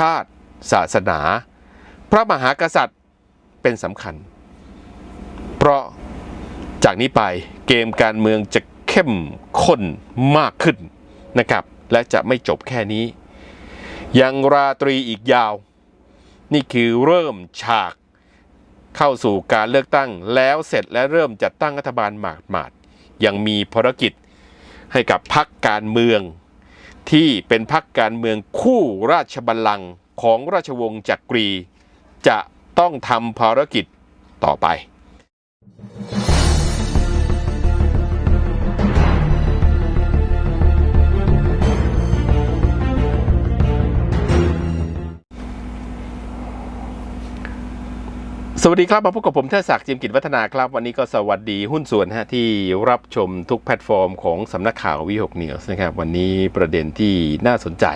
ชาติ ศาสนา พระมหากษัตริย์เป็นสำคัญ เพราะจากนี้ไปเกมการเมืองจะเข้มข้นมากขึ้นนะครับ และจะไม่จบแค่นี้ ยังราตรีอีกยาว นี่คือเริ่มฉากเข้าสู่การเลือกตั้งแล้วเสร็จและเริ่มจัดตั้งรัฐบาลหมาดหมาดๆยังมีภารกิจให้กับพักการเมือง ที่เป็นพักการเมืองคู่ราชบัลลังก์ของราชวงศ์จักรี จะต้องทำภารกิจต่อไป สวัสดีครับมาพบกับผมเทศศักดิ์จิมกิจวัฒนาครับ วันนี้ก็สวัสดีหุ้นส่วนฮะที่รับชมทุกแพลตฟอร์มของสำนักข่าววิหกเนียสนะครับ วันนี้ประเด็นที่น่าสนใจ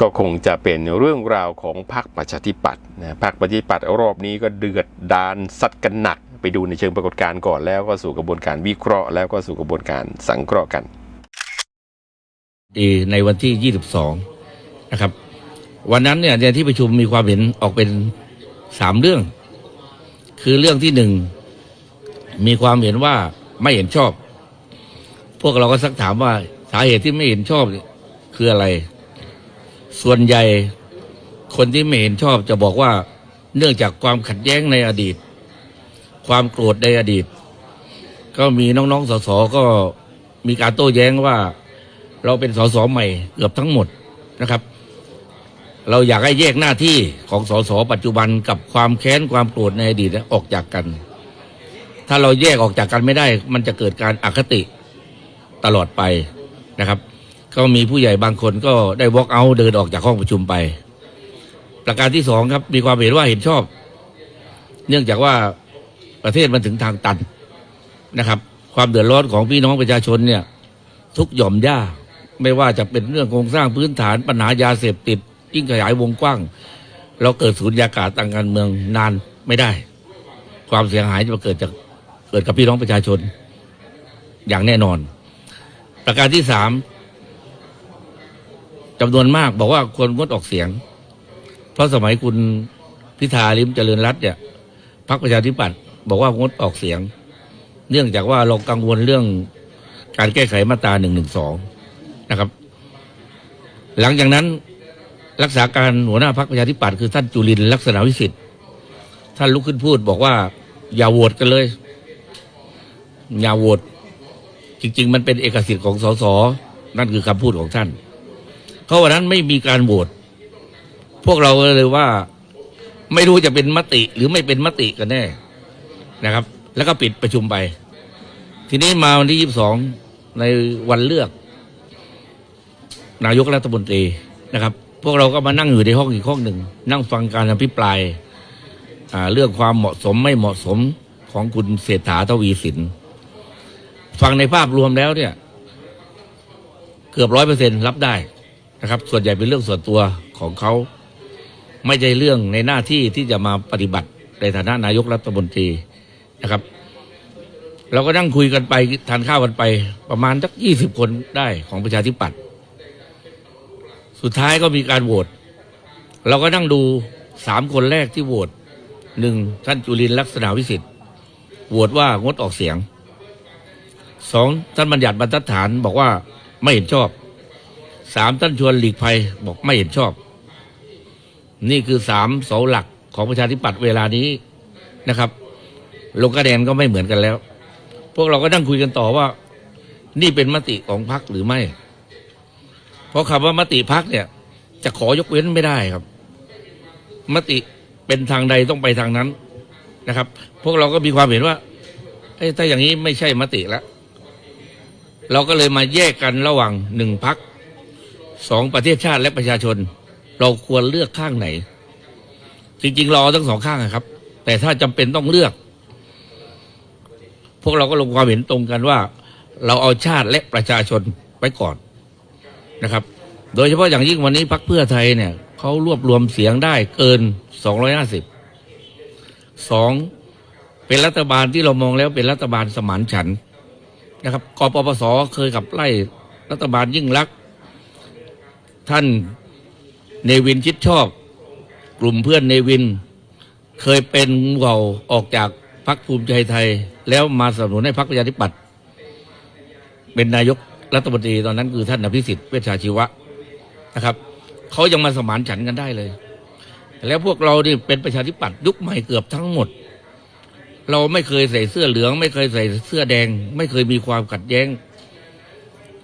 ก็คงจะเป็นเรื่องราวของพรรคประชาธิปัตย์นะพรรคประชาธิปัตย์รอบนี้ก็เดือดดานซัดกันหนัก ไปดูในเชิงปรากฏการณ์ก่อนแล้วก็สู่กระบวนการวิเคราะห์ แล้วก็สู่กระบวนการสังเคราะห์กันในวันที่ 22 นะครับ วันนั้นเนี่ยในที่ประชุมมีความเห็นออกเป็นสามเรื่อง คือเรื่องที่หนึ่งมีความเห็นว่าไม่เห็นชอบ พวกเราก็ซักถามว่าสาเหตุที่ไม่เห็นชอบคืออะไร ส่วนใหญ่คนที่ไม่เห็นชอบจะบอกว่า เนื่องจากความขัดแย้งในอดีต ความโกรธในอดีต ก็มีน้องๆสสก็มีการโต้แย้งว่า เราเป็นสสใหม่เกือบทั้งหมดนะครับ เราอยากให้แยกหน้าที่ของสสปัจจุบันกับความแค้นความโกรธในอดีตออกจากกัน ถ้าเราแยกออกจากกันไม่ได้ มันจะเกิดการอคติตลอดไปนะครับ ก็มีผู้ใหญ่บางคนก็ได้วอล์กเอาเดินออกจากห้องประชุมไป ประการที่สองครับ มีความเห็นว่าเห็นชอบ เนื่องจากว่าประเทศมันถึงทางตันนะครับ ความเดือดร้อนของพี่น้องประชาชนเนี่ย ทุกหย่อมย่าไม่ว่าจะเป็นเรื่องโครงสร้างพื้นฐานปัญหายาเสพติด ยิ่งขยายวงกว้าง เราเกิดสูญญากาศทางการเมืองนานไม่ได้ ความเสียหายจะเกิดจากเกิดกับพี่น้องประชาชน อย่างแน่นอน ประการที่สามจำนวนมากบอกว่าควรงดออกเสียง เพราะสมัยคุณพิธาลิมเจริญรัตน์เนี่ยพรรคประชาธิปัตย์บอกว่างดออกเสียง เนื่องจากว่าเรากังวลเรื่องการแก้ไขมาตราหนึ่งหนึ่งสองนะครับ หลังจากนั้น รักษาการหัวหน้าพรรคประชาธิปัตย์คือท่านจุลินลักษณะวิสิทธิ์ท่านลุกขึ้นพูดบอกว่า อย่าโหวตกันเลย อย่าโหวตจริง ๆ มันเป็นเอกสิทธิ์ของสสนั่นคือคำพูดของท่านเพราะวันนั้นไม่มีการโหวตพวกเราเลยว่าไม่รู้จะเป็นมติหรือไม่เป็นมติกันแน่นะครับ แล้วก็ปิดประชุมไป ทีนี้มาวันที่ยี่สิบสองในวันเลือก นายกรัฐมนตรีนะครับ พวกเราก็มานั่งอยู่ในห้องอีกห้องหนึ่ง นั่งฟังการอภิปรายาเรื่องความเหมาะสมไม่เหมาะสมของคุณเศรษฐาทวีสิน ฟังในภาพรวมแล้วเนี่ย เกือบร้อยเปอร์เซ็นรับได้นะครับ ส่วนใหญ่เป็นเรื่องส่วนตัวของเขา ไม่ใช่เรื่องในหน้าที่ที่จะมาปฏิบัติในฐานะนายกรัฐมนตรีนะครับ เราก็นั่งคุยกันไปทานข้าวกันไป ประมาณสักยี่สิบคนได้ของประชาธิปัตย์ สุดท้ายก็มีการโหวตเราก็นั่งดูสามคนแรกที่โหวตหนึ่งท่านจุลินลักษณะวิสิทธิ์โหวตว่างดออกเสียงสองท่านบัญญัติบรรทัดฐานบอกว่าไม่เห็นชอบสามท่านชวนหลีกภัยบอกไม่เห็นชอบ นี่คือสามเสาหลักของประชาธิปัตย์เวลานี้นะครับ ลงคะแนนก็ไม่เหมือนกันแล้ว พวกเราก็นั่งคุยกันต่อว่า นี่เป็นมติของพรรคหรือไม่ เพราะคำว่ามติพรรคเนี่ย จะขอยกเว้นไม่ได้ครับ มติเป็นทางใดต้องไปทางนั้นนะครับ พวกเราก็มีความเห็นว่าถ้าอย่างนี้ไม่ใช่มติแล้วเราก็เลยมาแยกกันระหว่างหนึ่งพักสองประเทศชาติและประชาชน เราควรเลือกข้างไหน จริงๆเราเอทั้งสองข้างครับ แต่ถ้าจำเป็นต้องเลือก พวกเราก็ลงความเห็นตรงกันว่า เราเอาชาติและประชาชนไว้ก่อน นะครับ โดยเฉพาะอย่างยิ่งวันนี้พักเพื่อไทยเนี่ยเขารวบรวมเสียงได้เกิน 250สองเป็นรัฐบาลที่เรามองแล้วเป็นรัฐบาลสมานฉันนะครับกปปสเคยขับไล่รัฐบาลยิ่งลักษณ์ท่านเนวินชิดชอบ กลุ่มเพื่อนเนวิน เคยเป็นเก่าออกจากพรรคภูมิใจไทย แล้วมาสนับสนุนให้พรรคประชาธิปัตย์เป็นนายก รัฐมนตรีตอนนั้นคือท่านอภิสิทธิ์เวชชาชีวะนะครับเขายังมาสมานฉันกันได้เลยแล้วพวกเรานี่เป็นประชาธิปัตย์ยุคใหม่เกือบทั้งหมด เราไม่เคยใส่เสื้อเหลือง ไม่เคยใส่เสื้อแดง ไม่เคยมีความขัดแย้ง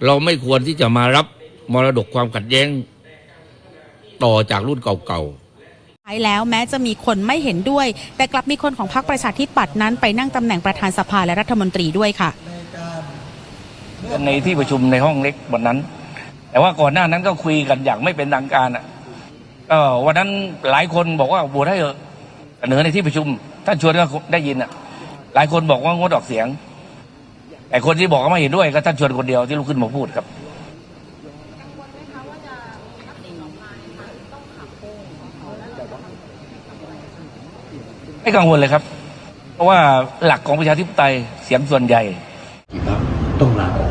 เราไม่ควรที่จะมารับมรดกความขัดแย้ง ต่อจากรุ่นเก่าๆท้ายแล้วแม้จะมีคนไม่เห็นด้วย แต่กลับมีคนของพรรคประชาธิปัตย์นั้นไปนั่งตำแหน่งประธานสภาและรัฐมนตรีด้วยค่ะ ในที่ประชุมในห้องเล็กวันนั้น แต่ว่าก่อนหน้านั้นก็คุยกันอย่างไม่เป็นทางการอะก็วันนั้นหลายคนบอกว่าโหวตให้เถอะเสนอในที่ประชุมท่านชวนก็ได้ยินอะ หลายคนบอกว่างดออกเสียงแต่คนที่บอกว่าไม่เห็นด้วยก็ท่านชวนคนเดียวที่ลุกขึ้นมาพูดครับไม่กังวลเลยครับ เพราะว่าหลักของประชาธิปไตยเสียงส่วนใหญ่ต้องลาออก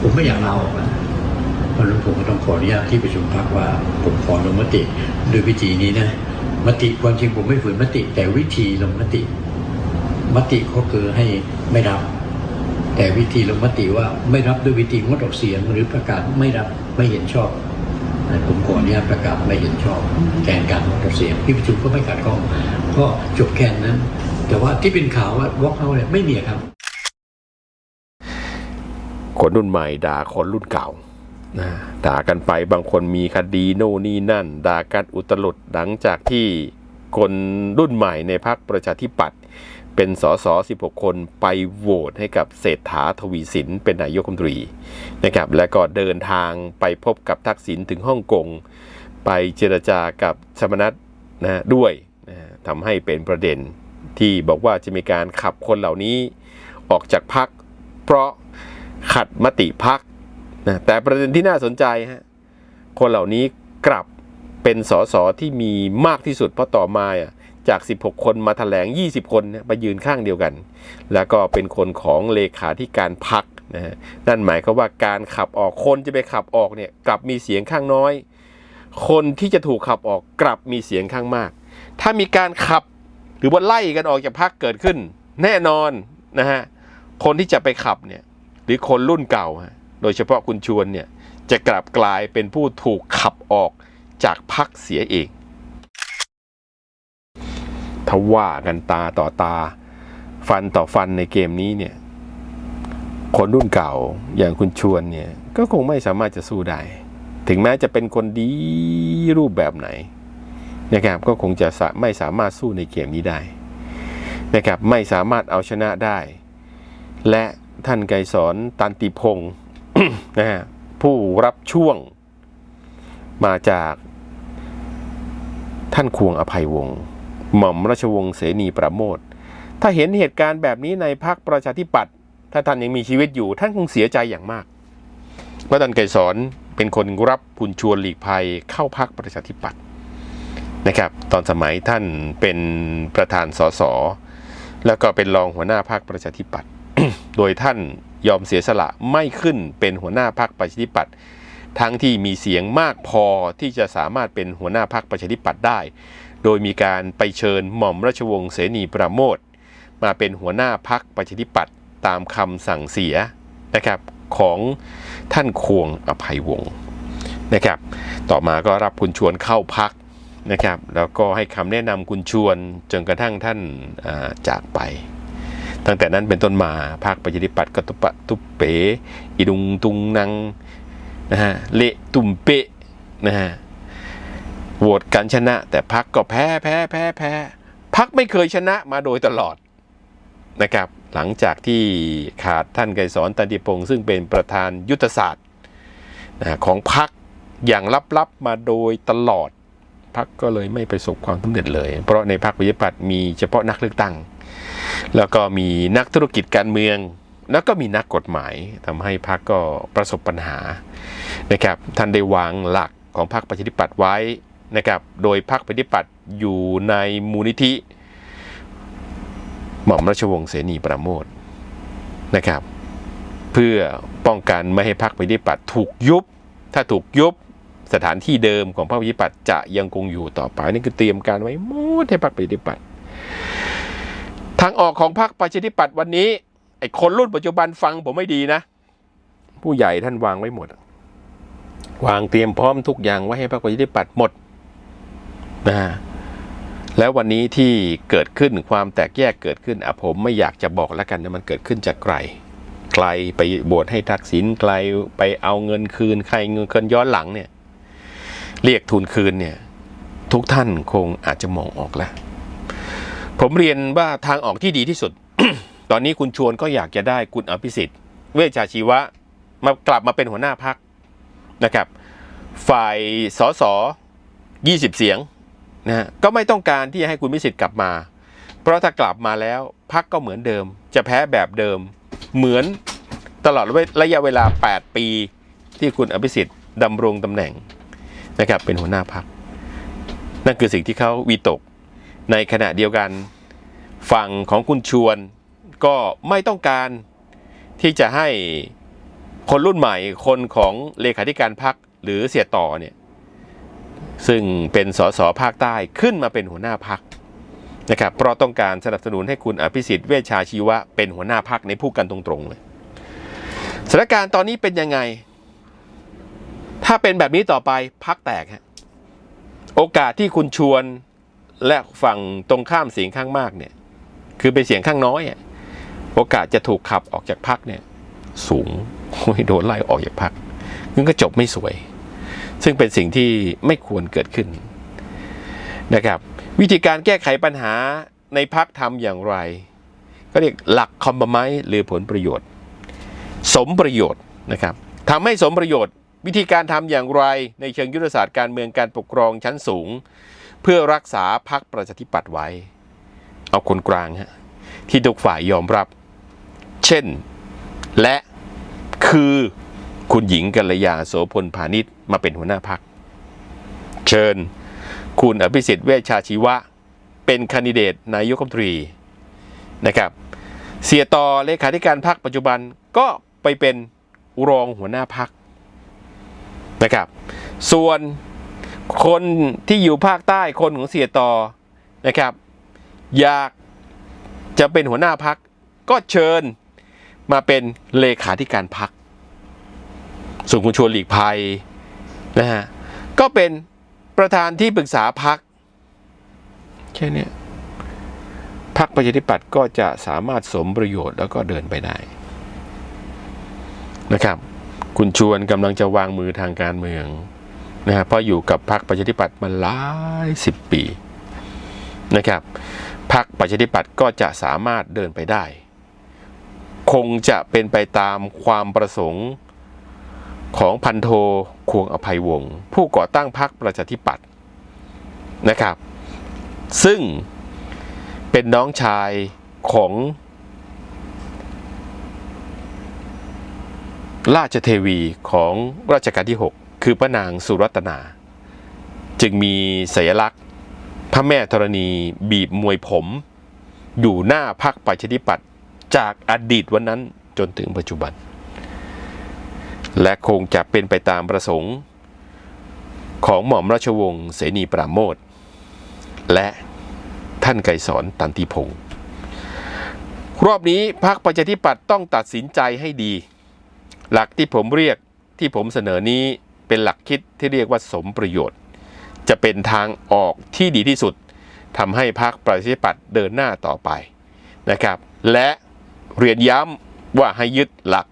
ผมไม่อยากลาออกนะเพราะนั้นผมก็ต้องขออนุญาตที่ประชุมพักว่า ผมขอลงมติโดยวิธีนี้นะมติความจริงผมไม่ฝืนมติ แต่วิธีลงมติ มติก็คือให้ไม่รับ แต่วิธีลงมติว่าไม่รับด้วยวิธีงดออกเสียงหรือประกาศไม่รับไม่เห็นชอบผมขออนุญาตประกาศไม่เห็นชอบแทนการงดออกเสียงที่ประชุมก็ไม่ขัดข้องก็จบแค่นั้น แต่ว่าที่เป็นข่าวว่าวอล์กเอาเนี่ยไม่มีครับ คนรุ่นใหม่ ด่าคนรุ่นเก่าด่ากันไปบางคนมีคดีโน่นนี่นั่น ด่ากันอุตลุดหลังจากที่คนรุ่นใหม่ในพรรคประชาธิปัตย์เป็นสส16 คนไปโหวตให้กับเศรษฐาทวีสินเป็นนายกรัฐมนตรีนะครับและก็เดินทางไปพบกับทักษิณถึงฮ่องกง ไปเจรจากับสมนัตนะด้วยนะทำให้เป็นประเด็นที่บอกว่าจะมีการขับคนเหล่านี้ออกจากพรรคเพราะ ขัดมติพักนะแต่ประเด็นที่น่าสนใจฮะคนเหล่านี้กลับเป็นสสที่มีมากที่สุดเพราะต่อมาอะจาก 16 คนมาถแถลง 20 คนนี่ยไปยืนข้างเดียวกัน แล้วก็เป็นคนของเลขาธิการพักนะฮะนั่นหมายความว่าการขับออกคนจะไปขับออกเนี่ยกลับมีเสียงข้างน้อย คนที่จะถูกขับออกกลับมีเสียงข้างมาก ถ้ามีการขับหรือว่าไล่กันออกจากพักเกิดขึ้น แน่นอนนะฮะคนที่จะไปขับเนี่ย หรือคนรุ่นเก่า โดยเฉพาะคุณชวนเนี่ยจะกลับกลายเป็นผู้ถูกขับออกจากพักเสียเองถ้าว่ากันตาต่อตา ฟันต่อฟันในเกมนี้เนี่ย คนรุ่นเก่าอย่างคุณชวนเนี่ย ก็คงไม่สามารถจะสู้ได้ ถึงแม้จะเป็นคนดีรูปแบบไหนนะครับก็คงจะไม่สามารถสู้ในเกมนี้ได้นะครับไม่สามารถเอาชนะได้ และ ท่านไกรสอนตันติพงศ์นะฮะผู้รับช่วงมาจากท่านควงอภัยวงศ์หม่อมราชวงศ์เสนีประโมท ถ้าเห็นเหตุการณ์แบบนี้ในพรรคประชาธิปัตย์ถ้าท่านยังมีชีวิตอยู่ ท่านคงเสียใจอย่างมากว่าท่านไกรสอนเป็นคนรับคุณชวนหลีกภัยเข้าพรรคประชาธิปัตย์นะครับตอนสมัยท่านเป็นประธานสสแล้วก็เป็นรองหัวหน้าพรรคประชาธิปัตย์ โดยท่านยอมเสียสละไม่ขึ้นเป็นหัวหน้าพรรคประชาธิปัตย์ทั้งที่มีเสียงมากพอที่จะสามารถเป็นหัวหน้าพรรคประชาธิปัตย์ได้ โดยมีการไปเชิญหม่อมราชวงศ์เสนีประโมทมาเป็นหัวหน้าพรรคประชาธิปัตย์ตามคำสั่งเสียนะครับของท่านควงอภัยวงศ์นะครับ ต่อมาก็รับคุณชวนเข้าพักนะครับ แล้วก็ให้คำแนะนำคุณชวนจนกระทั่งท่านาจากไป ตั้งแต่นั้นเป็นต้นมาภาคประชาธิปัตย์ก็ตุปะตุเป๋อีดุงตุงนังนะฮะเละตุ่มเปะนะฮะโหวตกันชนะ แต่พักก็แพ้แพ้แพ้แพ้พักไม่เคยชนะมาโดยตลอดนะครับ หลังจากที่ขาดท่านไกรสอนตันติพงศ์ซึ่งเป็นประธานยุทธศาสตร์นะของพักอย่างลับๆมาโดยตลอดพักก็เลยไม่ประสบความสำเร็จเลย เพราะในพรรคประชาธิปัตย์มีเฉพาะนักเลือกตั้ง แล้วก็มีนักธุรกิจการเมือง แล้วก็มีนักกฎหมายทำให้พรรคก็ประสบปัญหานะครับท่านได้วางหลักของพรรคประชาธิปัตย์ไว้นะครับโดยพรรคประชาธิปัตย์อยู่ในมูลนิธิหม่อมราชวงศ์เสนีประโมทนะครับ เพื่อป้องกันไม่ให้พรรคประชาธิปัตย์ถูกยุบ ถ้าถูกยุบสถานที่เดิมของพรรคประชาธิปัตย์จะยังคงอยู่ต่อไปนี่คือเตรียมการไว้หมดให้พรรคประชาธิปัตย์ ทางออกของพรรคประชาธิปัตย์วันนี้ไอ้คนรุ่นปัจจุบันฟังผมไม่ดีนะ ผู้ใหญ่ท่านวางไว้หมด วางเตรียมพร้อมทุกอย่างไว้ให้พรรคประชาธิปัตย์หมดนะฮะแล้ววันนี้ที่เกิดขึ้นความแตกแยกเกิดขึ้นอะผมไม่อยากจะบอกแล้วกันนะมันเกิดขึ้นจากไกลไกลไปบวชให้ทักษิณไกลไปเอาเงินคืนใครเงินคืนย้อนหลังเนี่ย เรียกทุนคืนเนี่ย ทุกท่านคงอาจจะมองออกแล้ว ผมเรียนว่าทางออกที่ดีที่สุด ตอนนี้คุณชวนก็อยากจะได้คุณอภิสิทธิ์ เวชชาชีวะมากลับมาเป็นหัวหน้าพักนะครับ ฝ่ายสส20เสียงนะฮะก็ไม่ต้องการที่จะให้คุณพิสิทธิ์กลับมา เพราะถ้ากลับมาแล้วพักก็เหมือนเดิม จะแพ้แบบเดิม เหมือนตลอดระยะเวลา 8 ปีที่คุณอภิสิทธิ์ดำรงตำแหน่งนะครับเป็นหัวหน้าพัก นั่นคือสิ่งที่เขาวีตก ในขณะเดียวกัน ฝั่งของคุณชวนก็ไม่ต้องการที่จะให้คนรุ่นใหม่คนของเลขาธิการพักหรือเสียต่อเนี่ยซึ่งเป็นสสภาคใต้ขึ้นมาเป็นหัวหน้าพักนะครับเพราะต้องการสนับสนุนให้คุณอภิสิทธิ์เวชชาชีวะเป็นหัวหน้าพักในพูดกันตรงๆเลยสถานการณ์ตอนนี้เป็นยังไง ถ้าเป็นแบบนี้ต่อไปพักแตกฮะโอกาสที่คุณชวน และฝั่งตรงข้ามเสียงข้างมากเนี่ย คือเป็นเสียงข้างน้อยโอกาสจะถูกขับออกจากพักเนี่ย สูงโอ้ยโดนไล่ออกจากพักงั้นก็จบไม่สวย ซึ่งเป็นสิ่งที่ไม่ควรเกิดขึ้นนะครับ วิธีการแก้ไขปัญหาในพักทำอย่างไร ก็เรียกหลักคอมบไมหรือผลประโยชน์ สมประโยชน์นะครับทำให้สมประโยชน์วิธีการทำอย่างไรในเชิงยุทธศาสตร์การเมืองการปกครองชั้นสูง เพื่อรักษาพักประชาธิปัตย์ไว้ เอาคนกลางฮะที่ทุกฝ่ายยอมรับ เช่น และคือคุณหญิงกัลยาโสพลพาณิชย์มาเป็นหัวหน้าพัก เชิญ คุณอภิสิทธิ์เวชชาชีวะ เป็นคนดิเดตนายกรัฐมนตรีนะครับเสียต่อเลขาธิการพักปัจจุบันก็ไปเป็นรองหัวหน้าพักนะครับ ส่วน คนที่อยู่ภาคใต้คนของเสียต่อนะครับ อยากจะเป็นหัวหน้าพักก็เชิญมาเป็นเลขาธิการพักส่วนคุณชวนหลีกภัยนะฮะก็เป็นประธานที่ปรึกษาพักแค่นี้พักประชาธิปัตย์ก็จะสามารถสมประโยชน์แล้วก็เดินไปได้นะครับ คุณชวนกำลังจะวางมือทางการเมือง นะฮะเพราะอยู่กับพรรคประชาธิปัตย์มาหลายสิบปีนะครับพรรคประชาธิปัตย์ก็จะสามารถเดินไปได้ คงจะเป็นไปตามความประสงค์ของพันโทควงอภัยวงศ์ผู้ก่อตั้งพรรคประชาธิปัตย์นะครับ ซึ่งเป็นน้องชายของราชเทวีของรัชกาลที่ 6 คือพระนางสุรัตนา จึงมีสัญลักษณ์ พระแม่ธรณีบีบมวยผม อยู่หน้าพรรคประชาธิปัตย์จากอดีตวันนั้นจนถึงปัจจุบัน และคงจะเป็นไปตามประสงค์ ของหม่อมราชวงศ์เสนีปราโมทและท่านไกรสอนตันติพงศ์รอบนี้พรรคประชาธิปัตย์ต้องตัดสินใจให้ดี หลักที่ผมเรียกที่ผมเสนอนี้ เป็นหลักคิดที่เรียกว่าสมประโยชน์ จะเป็นทางออกที่ดีที่สุดทำให้พรรคประชาธิปัตย์เดินหน้าต่อไปนะครับ และเรียนย้ำว่าให้ยึดหลัก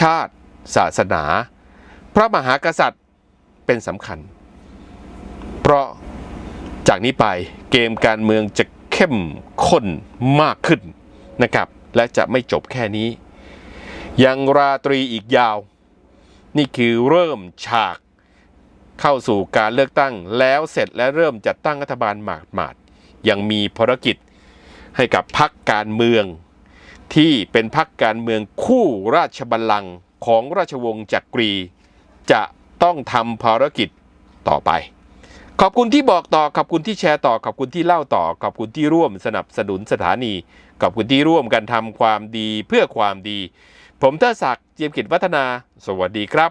ชาติ ศาสนา พระมหากษัตริย์เป็นสำคัญ เพราะจากนี้ไปเกมการเมืองจะเข้มข้นมากขึ้นนะครับ และจะไม่จบแค่นี้ ยังราตรีอีกยาว นี่คือเริ่มฉากเข้าสู่การเลือกตั้งแล้วเสร็จและเริ่มจัดตั้งรัฐบาลหมาดหมาดๆยังมีภารกิจให้กับพักการเมือง ที่เป็นพักการเมืองคู่ราชบัลลังก์ของราชวงศ์จักรี จะต้องทำภารกิจต่อไป ขอบคุณที่บอกต่อ ขอบคุณที่แชร์ต่อ ขอบคุณที่เล่าต่อ ขอบคุณที่ร่วมสนับสนุนสถานี ขอบคุณที่ร่วมกันทำความดีเพื่อความดี ผมเทอศักดิ์เจียมกิจวัฒนา สวัสดีครับ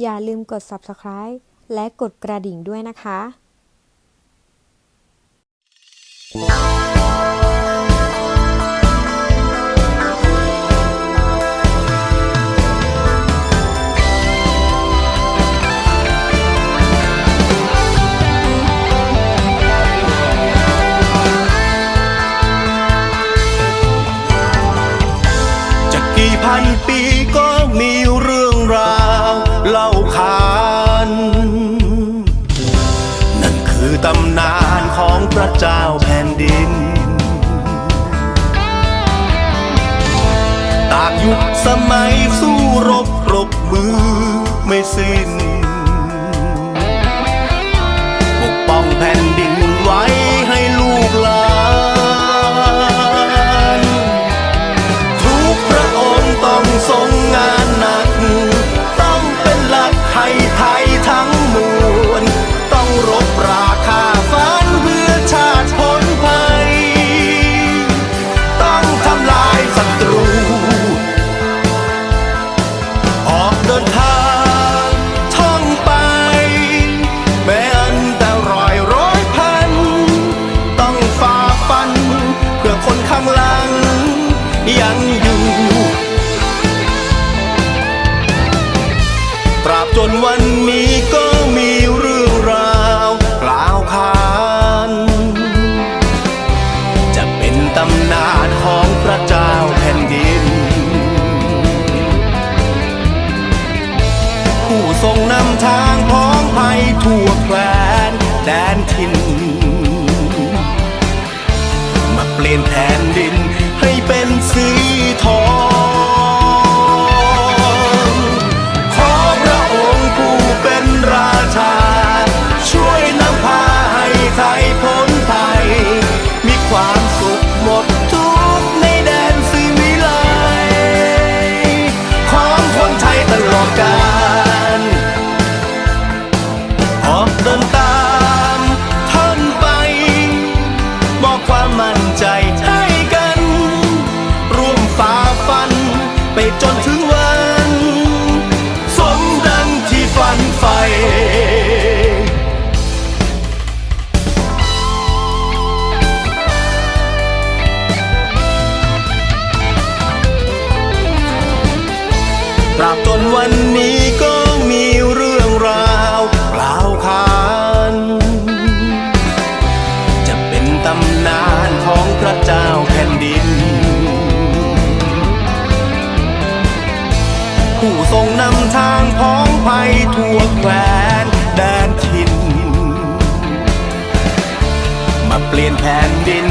อย่าลืมกด subscribe และกดกระดิ่งด้วยนะคะ สมัยสู้รบรบมือไม่สิ้นปกป้องแผ่น วันนี้ก็มีเรื่องราวเปล่าขานจะเป็นตำนานของพระเจ้าแผ่นดิน ผู้ทรงนำทางพ้องภัยทั่วแคว้นแดนทิน มาเปลี่ยนแผ่นดิน